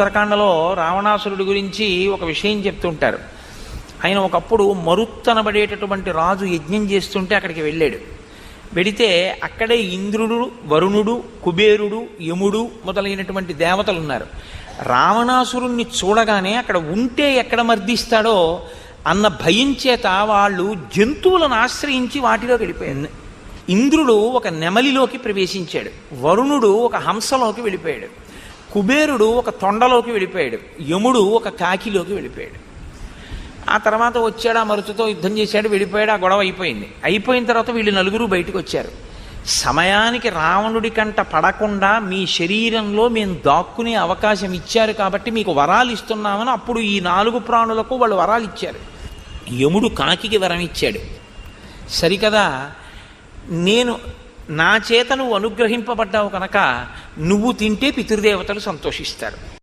ఉత్తరాఖండలో రావణాసురుడి గురించి ఒక విషయం చెప్తుంటారు. ఆయన ఒకప్పుడు మరుత్తనబడేటటువంటి రాజు యజ్ఞం చేస్తుంటే అక్కడికి వెళ్ళాడు. వెడితే అక్కడే ఇంద్రుడు వరుణుడు కుబేరుడు యముడు మొదలైనటువంటి దేవతలు ఉన్నారు రావణాసురుణ్ణి చూడగానే అక్కడ ఉంటే ఎక్కడ మర్దిస్తాడో అన్న భయం చేత వాళ్ళు జంతువులను ఆశ్రయించి వాటిలో వెళ్ళిపోయింది ఇంద్రుడు ఒక నెమలిలోకి ప్రవేశించాడు. వరుణుడు ఒక హంసలోకి వెళ్ళిపోయాడు. కుబేరుడు ఒక తొండలోకి వెళ్ళిపోయాడు. యముడు ఒక కాకిలోకి వెళ్ళిపోయాడు. ఆ తర్వాత వచ్చాడు ఆ మరుచుతో యుద్ధం చేశాడు వెళ్ళిపోయాడు ఆ గొడవ అయిపోయింది. అయిపోయిన తర్వాత వీళ్ళు నలుగురు బయటకు వచ్చారు. సమయానికి రావణుడి కంట పడకుండా మీ శరీరంలో మేము దాక్కునే అవకాశం ఇచ్చారు కాబట్టి మీకు వరాలు ఇస్తున్నామని అప్పుడు ఈ నాలుగు ప్రాణులకు వాళ్ళు వరాలు ఇచ్చారు. యముడు కాకికి వరం ఇచ్చాడు. సరికదా నేను నా చేత నువ్వు అనుగ్రహింపబడ్డావు కనుక నువ్వు తింటే పితృదేవతలు సంతోషిస్తారు.